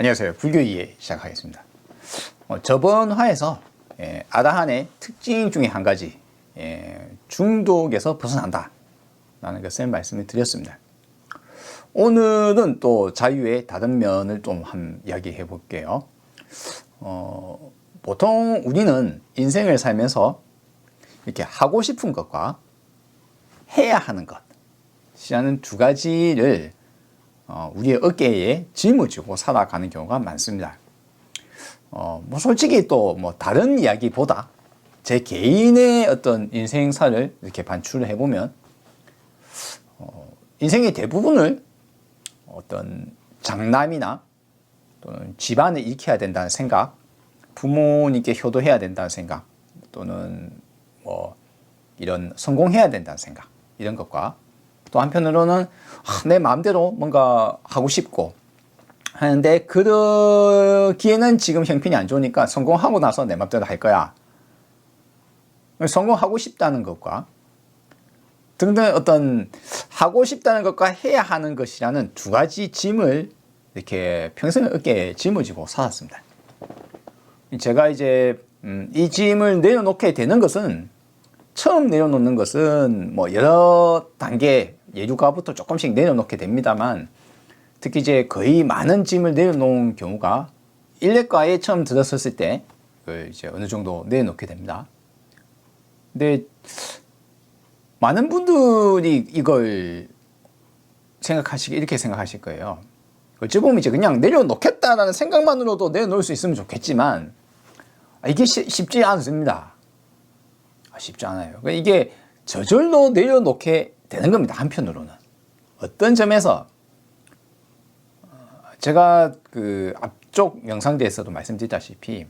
안녕하세요. 불교 이해 시작하겠습니다. 어, 저번 화에서 예, 아다한의 특징 중에 한 가지 예, 중독에서 벗어난다 라는 것을 말씀을 드렸습니다. 오늘은 또 자유의 다른 면을 좀 한 이야기해 볼게요. 어, 보통 우리는 인생을 살면서 이렇게 하고 싶은 것과 해야 하는 것 이라는 두 가지를 어, 우리의 어깨에 짊어지고 살아가는 경우가 많습니다. 어, 뭐 솔직히 또 뭐 다른 이야기보다 제 개인의 어떤 인생사를 이렇게 반출을 해보면 어, 인생의 대부분을 어떤 장남이나 또는 집안을 일으켜야 된다는 생각, 부모님께 효도해야 된다는 생각, 또는 뭐 이런 성공해야 된다는 생각 이런 것과 또 한편으로는 아, 내 마음대로 뭔가 하고 싶고 하는데 그러기에는 지금 형편이 안 좋으니까 성공하고 나서 내 맘대로 할 거야. 성공하고 싶다는 것과 등등 어떤 하고 싶다는 것과 해야 하는 것이라는 두 가지 짐을 이렇게 평생을 어깨에 짊어지고 살았습니다. 제가 이제 음, 이 짐을 내려놓게 되는 것은 처음 내려놓는 것은 뭐 여러 단계 예류가부터 조금씩 내려놓게 됩니다만 특히 이제 거의 많은 짐을 내려놓은 경우가 일례과에 처음 들어섰을 때 이제 어느 정도 내려놓게 됩니다. 근데 많은 분들이 이걸 생각하시기 이렇게 생각하실 거예요. 어찌 보면 이제 그냥 내려놓겠다라는 생각만으로도 내려놓을 수 있으면 좋겠지만 이게 쉽지 않습니다. 쉽지 않아요. 그러니까 이게 저절로 내려놓게 되는 겁니다. 한편으로는. 어떤 점에서 제가 그 앞쪽 영상대에서도 말씀드렸다시피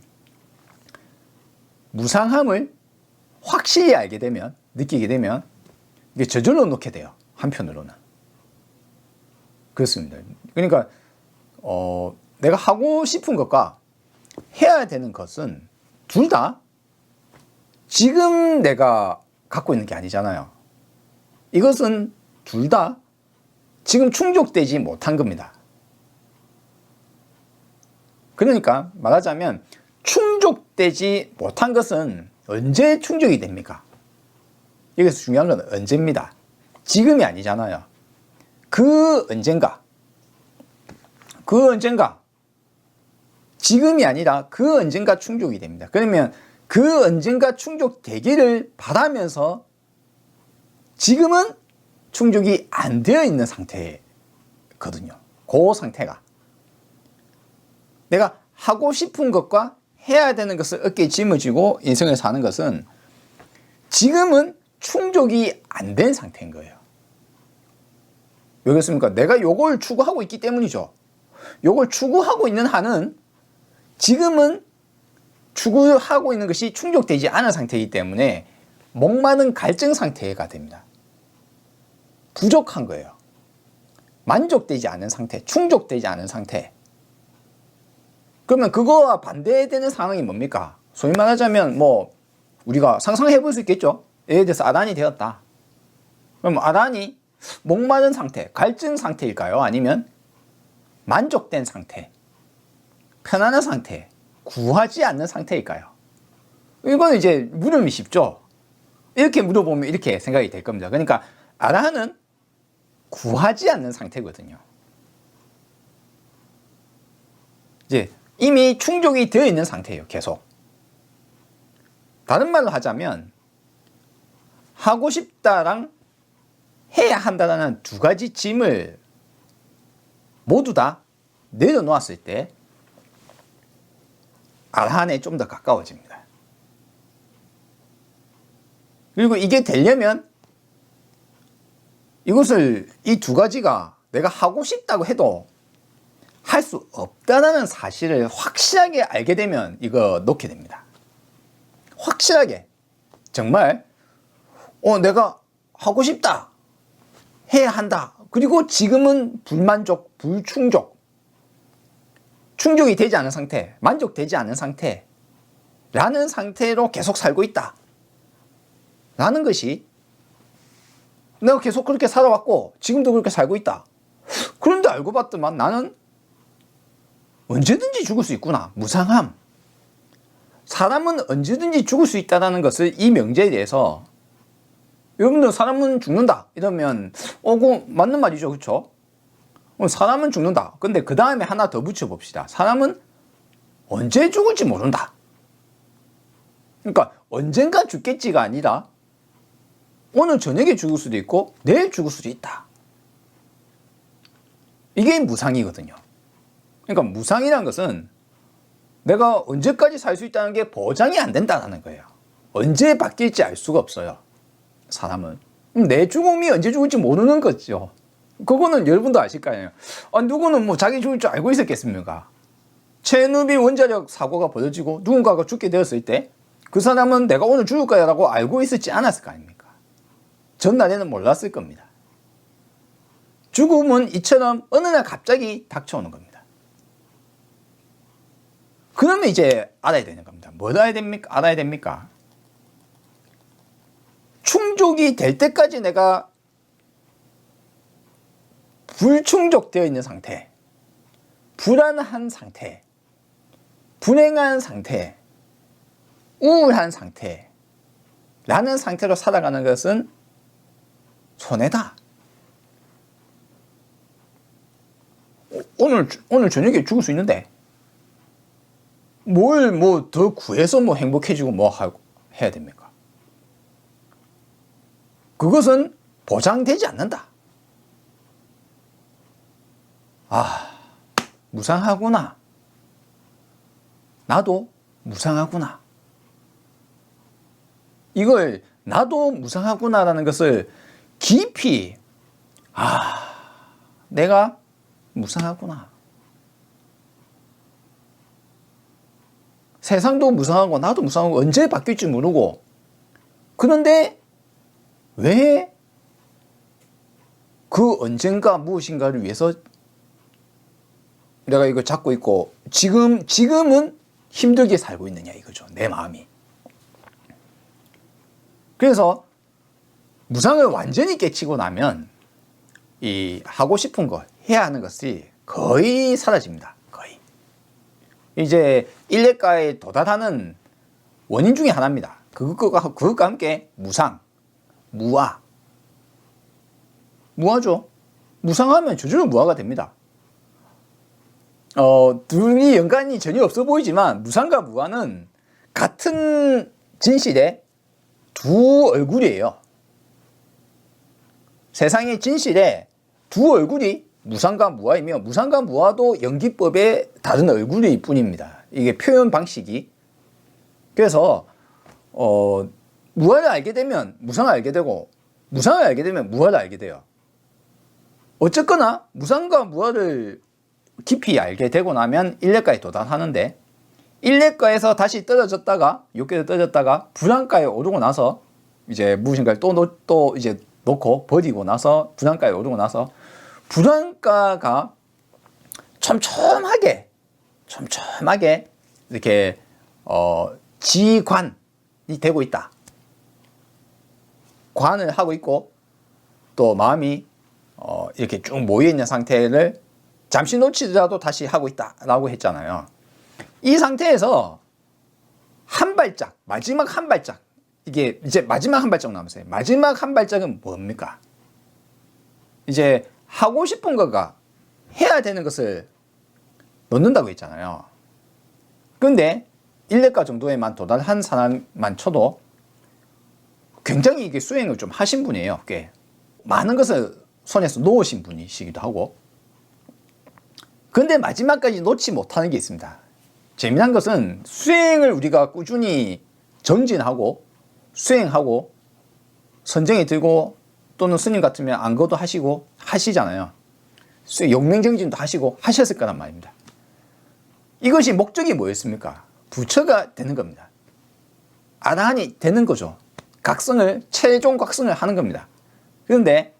무상함을 확실히 알게 되면 느끼게 되면 이게 저절로 놓게 돼요. 한편으로는. 그렇습니다. 그러니까 어, 내가 하고 싶은 것과 해야 되는 것은 둘 다 지금 내가 갖고 있는 게 아니잖아요. 이것은 둘 다 지금 충족되지 못한 겁니다. 그러니까 말하자면 충족되지 못한 것은 언제 충족이 됩니까? 여기서 중요한 건 언제입니다. 지금이 아니잖아요. 그 언젠가, 그 언젠가, 지금이 아니라 그 언젠가 충족이 됩니다. 그러면 그 언젠가 충족 되기를 바라면서 지금은 충족이 안 되어 있는 상태거든요. 그 상태가. 내가 하고 싶은 것과 해야 되는 것을 어깨에 짊어지고 인생을 사는 것은 지금은 충족이 안 된 상태인 거예요. 왜 그렇습니까? 내가 요걸 추구하고 있기 때문이죠. 요걸 추구하고 있는 한은 지금은 추구하고 있는 것이 충족되지 않은 상태이기 때문에 목마른 갈증 상태가 됩니다. 부족한 거예요. 만족되지 않은 상태, 충족되지 않은 상태. 그러면 그거와 반대되는 상황이 뭡니까? 소위 말하자면 뭐 우리가 상상해 볼 수 있겠죠. 예를 들어서 아단이 되었다. 그럼 아단이 목마른 상태, 갈증 상태일까요? 아니면 만족된 상태, 편안한 상태, 구하지 않는 상태일까요? 이건 이제 물음이 쉽죠. 이렇게 물어보면 이렇게 생각이 될 겁니다. 그러니까 아라는 구하지 않는 상태거든요. 이제 이미 충족이 되어 있는 상태예요. 계속. 다른 말로 하자면 하고 싶다랑 해야 한다는 두 가지 짐을 모두 다 내려놓았을 때 아라한에 좀 더 가까워집니다. 그리고 이게 되려면 이것을 이 두 가지가 내가 하고 싶다고 해도 할 수 없다는 사실을 확실하게 알게 되면 이거 놓게 됩니다. 확실하게 정말 어 내가 하고 싶다 해야 한다 그리고 지금은 불만족 불충족 충족이 되지 않은 상태 만족되지 않은 상태 라는 상태로 계속 살고 있다 라는 것이 내가 계속 그렇게 살아왔고 지금도 그렇게 살고 있다 그런데 알고 봤더만 나는 언제든지 죽을 수 있구나. 무상함. 사람은 언제든지 죽을 수 있다는 것을 이 명제에 대해서 여러분들 사람은 죽는다 이러면 어, 그 맞는 말이죠, 그렇죠? 사람은 죽는다. 근데 그 다음에 하나 더 붙여 봅시다. 사람은 언제 죽을지 모른다. 그러니까 언젠가 죽겠지가 아니라 오늘 저녁에 죽을 수도 있고 내일 죽을 수도 있다. 이게 무상이거든요. 그러니까 무상이라는 것은 내가 언제까지 살 수 있다는 게 보장이 안 된다는 거예요. 언제 바뀔지 알 수가 없어요. 사람은. 내 죽음이 언제 죽을지 모르는 거죠. 그거는 여러분도 아실 거 아니에요. 아, 누구는 뭐 자기 죽을 줄 알고 있었겠습니까? 체누비 원자력 사고가 벌어지고 누군가가 죽게 되었을 때 그 사람은 내가 오늘 죽을 거야 라고 알고 있었지 않았을 거 아닙니까? 전날에는 몰랐을 겁니다. 죽음은 이처럼 어느 날 갑자기 닥쳐오는 겁니다. 그러면 이제 알아야 되는 겁니다. 뭘 알아야 됩니까? 알아야 됩니까? 충족이 될 때까지 내가 불충족되어 있는 상태, 불안한 상태, 불행한 상태, 우울한 상태, 라는 상태로 살아가는 것은 손해다. 오늘, 오늘 저녁에 죽을 수 있는데, 뭘 뭐 더 구해서 뭐 행복해지고 뭐 하고 해야 됩니까? 그것은 보장되지 않는다. 아, 무상하구나. 나도 무상하구나. 이걸 나도 무상하구나라는 것을 깊이 아 내가 무상하구나 세상도 무상하고 나도 무상하고 언제 바뀔지 모르고 그런데 왜 그 언젠가 무엇인가를 위해서 내가 이걸 잡고 있고 지금 지금은 힘들게 살고 있느냐 이거죠 내 마음이 그래서 무상을 완전히 깨치고 나면 이 하고 싶은 거 해야 하는 것이 거의 사라집니다. 거의. 이제 일례가에 도달하는 원인 중에 하나입니다. 그것과, 그것과 함께 무상, 무아. 무아죠. 무상하면 저절로 무아가 됩니다. 어, 둘이 연관이 전혀 없어 보이지만 무상과 무아는 같은 진실에 두 얼굴이에요. 세상의 진실에 두 얼굴이 무상과 무아이며 무상과 무아도 연기법의 다른 얼굴일 뿐입니다. 이게 표현 방식이. 그래서 어, 무아를 알게 되면 무상을 알게 되고 무상을 알게 되면 무아를 알게 돼요. 어쨌거나 무상과 무아를 깊이 알게 되고 나면 일례까지 도달하는데 일례가에서 다시 떨어졌다가 욕계에 떨어졌다가 불안가에 오르고 나서 이제 무엇인가를 또, 또 이제 놓고 버리고 나서 불안가에 오르고 나서 불안가가 촘촘하게 촘촘하게 이렇게 어 지관이 되고 있다. 관을 하고 있고 또 마음이 어 이렇게 쭉 모여 있는 상태를 잠시 놓치더라도 다시 하고 있다라고 했잖아요. 이 상태에서 한 발짝, 마지막 한 발짝, 이게 이제 마지막 한 발짝 남았어요. 마지막 한 발짝은 뭡니까? 이제 하고 싶은 거가 해야 되는 것을 넣는다고 했잖아요. 근데 1례가 정도에만 도달한 사람만 쳐도 굉장히 이게 수행을 좀 하신 분이에요. 꽤 많은 것을 손에서 놓으신 분이시기도 하고. 근데 마지막까지 놓지 못하는 게 있습니다. 재미난 것은 수행을 우리가 꾸준히 정진하고 수행하고 선정에 들고 또는 스님 같으면 안거도 하시고 하시잖아요. 용맹정진도 하시고 하셨을 거란 말입니다. 이것이 목적이 뭐였습니까? 부처가 되는 겁니다. 아라한이 되는 거죠. 각성을 최종 각성을 하는 겁니다. 그런데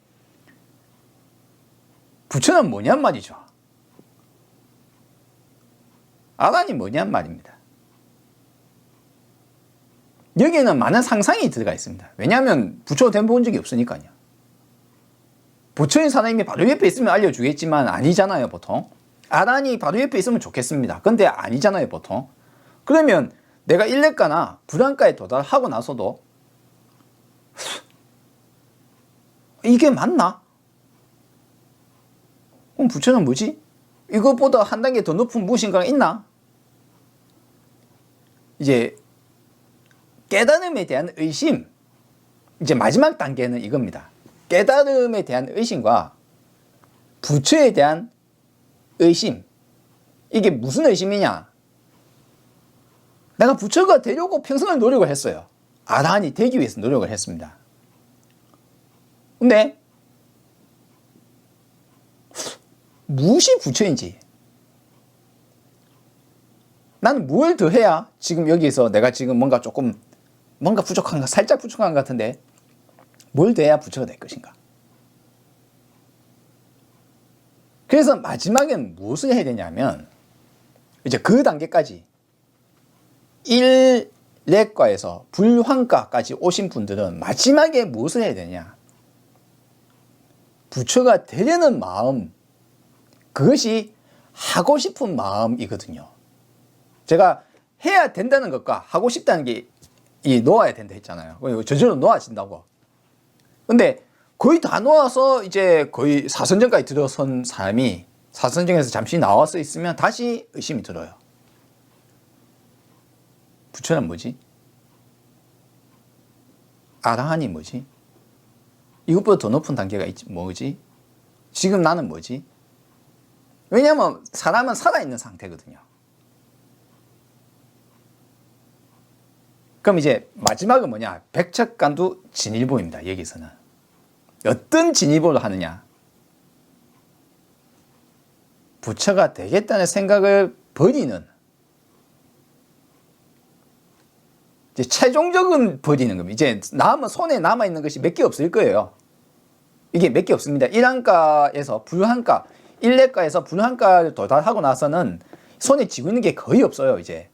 부처는 뭐냔 말이죠. 아란이 뭐냔 말입니다. 여기에는 많은 상상이 들어가 있습니다. 왜냐하면 부처 된 본 적이 없으니까요. 부처인 사람이 바로 옆에 있으면 알려주겠지만 아니잖아요, 보통. 아란이 바로 옆에 있으면 좋겠습니다. 근데 아니잖아요, 보통. 그러면 내가 일례가나 불안가에 도달하고 나서도 이게 맞나? 그럼 부처는 뭐지? 이것보다 한 단계 더 높은 무엇인가가 있나? 이제 깨달음에 대한 의심, 이제 마지막 단계는 이겁니다. 깨달음에 대한 의심과 부처에 대한 의심. 이게 무슨 의심이냐? 내가 부처가 되려고 평생을 노력을 했어요. 아란이 되기 위해서 노력을 했습니다. 근데 무엇이 부처인지 나는 뭘 더 해야 지금 여기서 내가 지금 뭔가 조금 뭔가 부족한가 살짝 부족한 것 같은데 뭘 더 해야 부처가 될 것인가 그래서 마지막엔 무엇을 해야 되냐면 이제 그 단계까지 1례과에서 불환과까지 오신 분들은 마지막에 무엇을 해야 되냐 부처가 되려는 마음 그것이 하고 싶은 마음이거든요. 제가 해야 된다는 것과 하고 싶다는 게 이 놓아야 된다 했잖아요. 저절로 놓아진다고. 근데 거의 다 놓아서 이제 거의 사선정까지 들어선 사람이 사선정에서 잠시 나와서 있으면 다시 의심이 들어요. 부처는 뭐지? 아라한이 뭐지? 이것보다 더 높은 단계가 있지 뭐지? 지금 나는 뭐지? 왜냐하면 사람은 살아있는 상태거든요. 그럼 이제 마지막은 뭐냐? 백척간두 진일보입니다. 여기서는. 어떤 진일보를 하느냐? 부처가 되겠다는 생각을 버리는 이제 최종적은 버리는 겁니다. 이제 남은 손에 남아 있는 것이 몇 개 없을 거예요. 이게 몇 개 없습니다. 1한가에서 불한가, 1례가에서 불한가를 도달하고 나서는 손에 쥐고 있는 게 거의 없어요, 이제.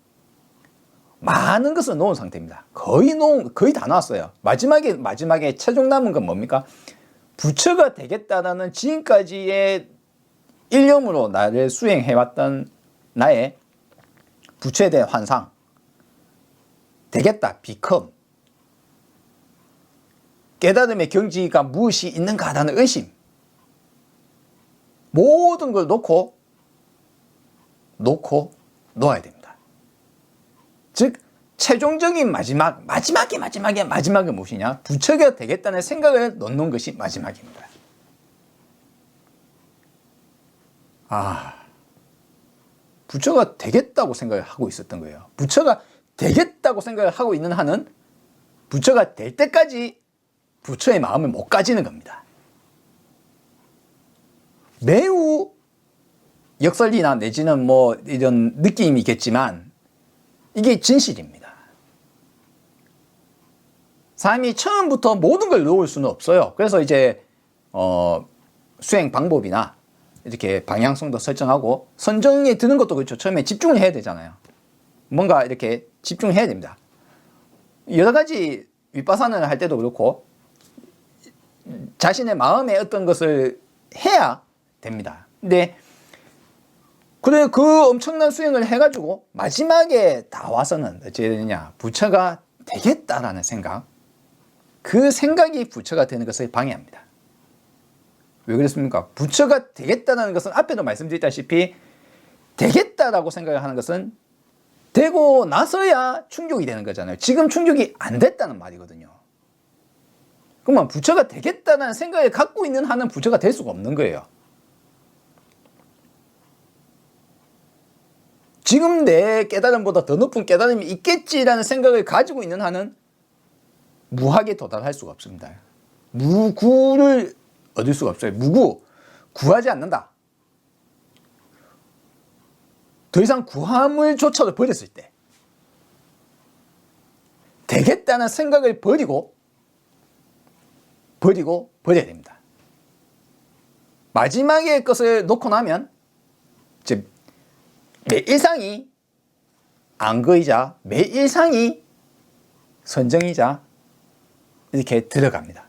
많은 것을 놓은 상태입니다. 거의 놓은, 거의 다 나왔어요. 마지막에, 마지막에 최종 남은 건 뭡니까? 부처가 되겠다라는 지금까지의 일념으로 나를 수행해왔던 나의 부처에 대한 환상. 되겠다, become. 깨달음의 경지가 무엇이 있는가라는 의심. 모든 걸 놓고, 놓고 놓아야 됩니다. 즉, 최종적인 마지막, 마지막이 마지막이 마지막은 무엇이냐? 부처가 되겠다는 생각을 놓는 것이 마지막입니다. 아, 부처가 되겠다고 생각을 하고 있었던 거예요. 부처가 되겠다고 생각을 하고 있는 한은 부처가 될 때까지 부처의 마음을 못 가지는 겁니다. 매우 역설이나 내지는 뭐 이런 느낌이겠지만 이게 진실입니다. 사람이 처음부터 모든 걸 놓을 수는 없어요. 그래서 이제 어 수행 방법이나 이렇게 방향성도 설정하고 선정에 드는 것도 그렇죠. 처음에 집중을 해야 되잖아요. 뭔가 이렇게 집중해야 됩니다. 여러 가지 윗바산을 할 때도 그렇고 자신의 마음에 어떤 것을 해야 됩니다. 근데 그래 그 엄청난 수행을 해가지고 마지막에 다 와서는 어찌 되느냐 부처가 되겠다라는 생각 그 생각이 부처가 되는 것을 방해합니다. 왜 그렇습니까? 부처가 되겠다는 것은 앞에도 말씀드렸다시피 되겠다라고 생각을 하는 것은 되고 나서야 충족이 되는 거잖아요. 지금 충족이 안 됐다는 말이거든요. 그러면 부처가 되겠다는 생각을 갖고 있는 한은 부처가 될 수가 없는 거예요. 지금 내 깨달음보다 더 높은 깨달음이 있겠지라는 생각을 가지고 있는 한은 무학에 도달할 수가 없습니다. 무구를 얻을 수가 없어요. 무구, 구하지 않는다. 더 이상 구함을 조차도 버렸을 때 되겠다는 생각을 버리고 버리고 버려야 됩니다. 마지막의 것을 놓고 나면 이제 매 일상이 안거이자 매 일상이 선정이자 이렇게 들어갑니다.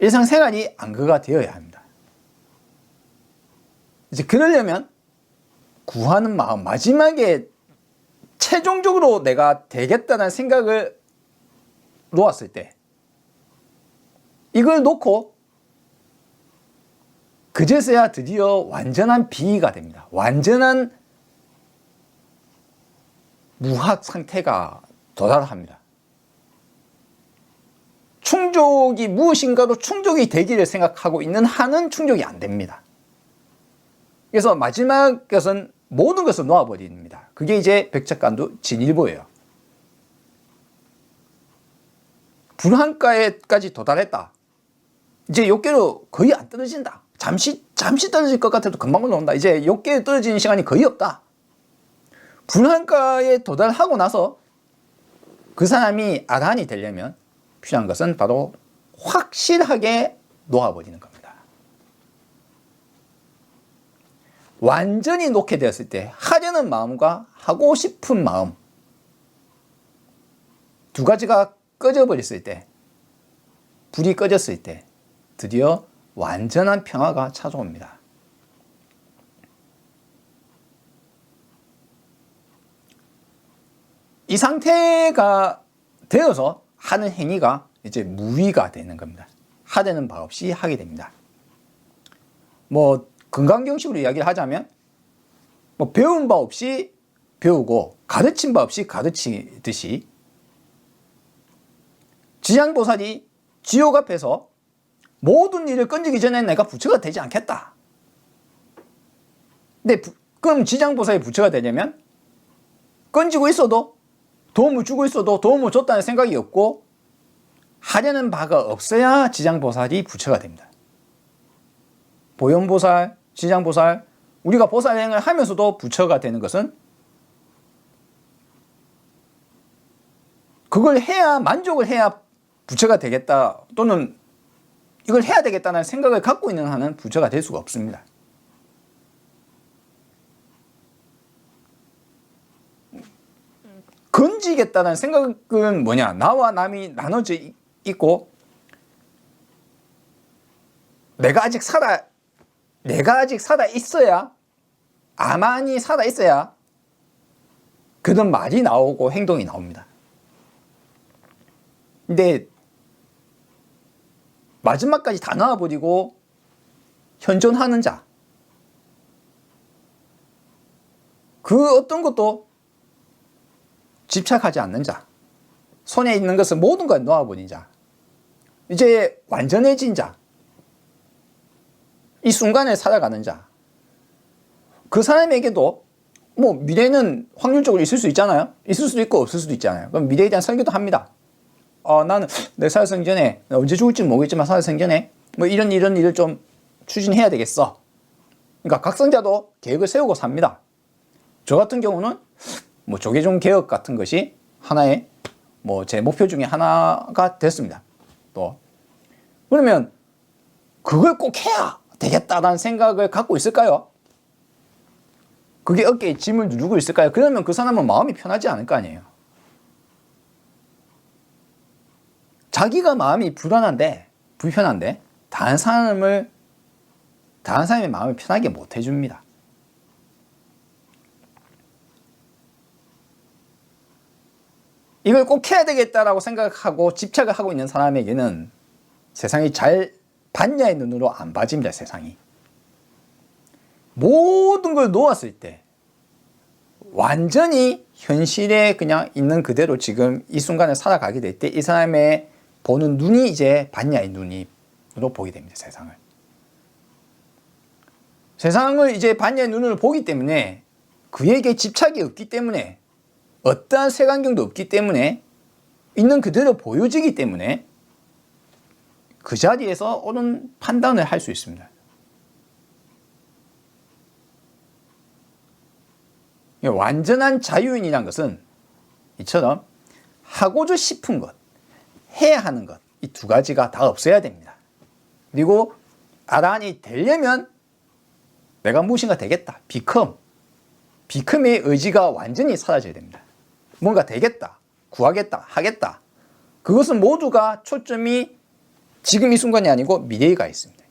일상생활이 안거가 되어야 합니다. 이제 그러려면 구하는 마음, 마지막에 최종적으로 내가 되겠다는 생각을 놓았을 때 이걸 놓고 그제서야 드디어 완전한 비가 됩니다. 완전한 무학 상태가 도달합니다. 충족이 무엇인가로 충족이 되기를 생각하고 있는 한은 충족이 안 됩니다. 그래서 마지막 것은 모든 것을 놓아버립니다. 그게 이제 백작간도 진일보예요. 불한가에까지 도달했다. 이제 욕계로 거의 안 떨어진다. 잠시 잠시 떨어질 것 같아도 금방 올라온다. 이제 욕계에 떨어지는 시간이 거의 없다. 불한가에 도달하고 나서 그 사람이 아란이 되려면 필요한 것은 바로 확실하게 놓아버리는 겁니다. 완전히 놓게 되었을 때 하려는 마음과 하고 싶은 마음 두 가지가 꺼져 버렸을 때 불이 꺼졌을 때 드디어 완전한 평화가 찾아옵니다. 이 상태가 되어서 하는 행위가 이제 무위가 되는 겁니다. 하되는 바 없이 하게 됩니다. 뭐 건강경식으로 이야기를 하자면 뭐 배운 바 없이 배우고 가르친 바 없이 가르치듯이 지향보살이 지옥 앞에서 모든 일을 건지기 전에 내가 부처가 되지 않겠다. 근데 부, 그럼 지장보살이 부처가 되려면 건지고 있어도 도움을 주고 있어도 도움을 줬다는 생각이 없고 하려는 바가 없어야 지장보살이 부처가 됩니다. 보현보살, 지장보살, 우리가 보살행을 하면서도 부처가 되는 것은 그걸 해야 만족을 해야 부처가 되겠다 또는 이걸 해야 되겠다는 생각을 갖고 있는 한은 부처가 될 수가 없습니다. 건지겠다는 생각은 뭐냐? 나와 남이 나눠져 있고 내가 아직 살아 내가 아직 살아 있어야 아만이 살아 있어야 그런 말이 나오고 행동이 나옵니다. 근데 마지막까지 다 나와버리고 현존하는 자. 그 어떤 것도 집착하지 않는 자. 손에 있는 것을 모든 걸 놓아버린 자. 이제 완전해진 자. 이 순간을 살아가는 자. 그 사람에게도 뭐 미래는 확률적으로 있을 수 있잖아요. 있을 수도 있고 없을 수도 있잖아요. 그럼 미래에 대한 설계도 합니다. 어, 나는 내 사회 생전에 언제 죽을지 모르겠지만 사회 생전에 뭐 이런 이런 일을 좀 추진해야 되겠어. 그러니까 각성자도 계획을 세우고 삽니다. 저 같은 경우는 뭐 조계종 개혁 같은 것이 하나의 뭐 제 목표 중에 하나가 됐습니다. 또 그러면 그걸 꼭 해야 되겠다라는 생각을 갖고 있을까요? 그게 어깨에 짐을 누르고 있을까요? 그러면 그 사람은 마음이 편하지 않을 거 아니에요. 자기가 마음이 불안한데 불편한데 다른 사람을 다른 사람의 마음을 편하게 못 해줍니다. 이걸 꼭 해야 되겠다라고 생각하고 집착을 하고 있는 사람에게는 세상이 잘 봤냐의 눈으로 안 봐집니다, 세상이. 모든 걸 놓았을 때 완전히 현실에 그냥 있는 그대로 지금 이 순간을 살아가게 될 때 이 사람의 보는 눈이 이제 반야의 눈으로 보게 됩니다. 세상을. 세상을 이제 반야의 눈으로 보기 때문에 그에게 집착이 없기 때문에 어떠한 색안경도 없기 때문에 있는 그대로 보여지기 때문에 그 자리에서 옳은 판단을 할 수 있습니다. 완전한 자유인이란 것은 이처럼 하고자 싶은 것, 해야 하는 것, 이 두 가지가 다 없어야 됩니다. 그리고 아란이 되려면 내가 무엇인가 되겠다. 비컴. 비컴의 의지가 완전히 사라져야 됩니다. 뭔가 되겠다. 구하겠다. 하겠다. 그것은 모두가 초점이 지금 이 순간이 아니고 미래에 가 있습니다.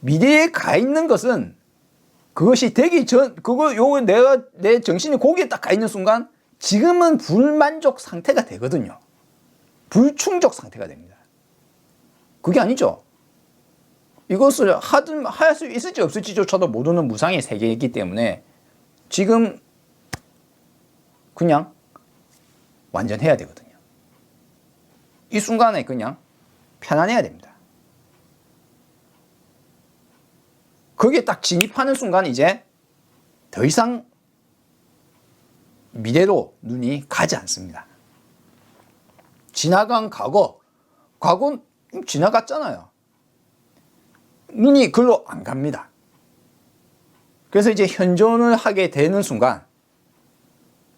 미래에 가 있는 것은 그것이 되기 전 그거 요 내가 내 정신이 거기에 딱 가 있는 순간 지금은 불만족 상태가 되거든요. 불충족 상태가 됩니다. 그게 아니죠. 이것을 하든 할 수 있을지 없을지조차도 모르는 무상의 세계이기 때문에 지금 그냥 완전 해야 되거든요. 이 순간에 그냥 편안해야 됩니다. 거기에 딱 진입하는 순간 이제 더 이상 미래로 눈이 가지 않습니다. 지나간 과거, 과거는 지나갔잖아요. 눈이 글로 안 갑니다. 그래서 이제 현존을 하게 되는 순간,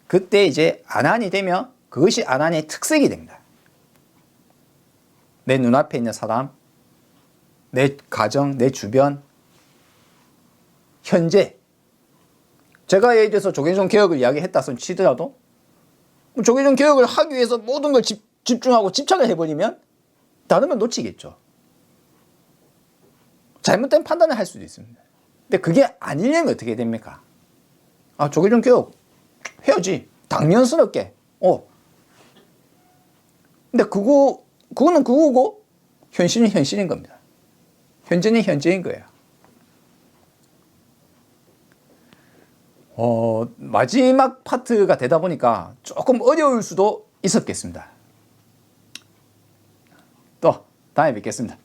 그때 이제 안한이 되면 그것이 안한의 특색이 됩니다. 내 눈앞에 있는 사람, 내 가정, 내 주변, 현재 제가 예를 들어서 조계종 개혁을 이야기했다 손 치더라도 뭐 조계종 개혁을 하기 위해서 모든 걸 집, 집중하고 집착을 해버리면 다른 걸 놓치겠죠. 잘못된 판단을 할 수도 있습니다. 근데 그게 아니려면 어떻게 됩니까? 아 조계종 개혁 해야지 당연스럽게. 어. 근데 그거 그거는 그거고 현실은 현실인 겁니다. 현재는 현재인 거예요. 어, 마지막 파트가 되다 보니까 조금 어려울 수도 있었겠습니다. 또 다음에 뵙겠습니다.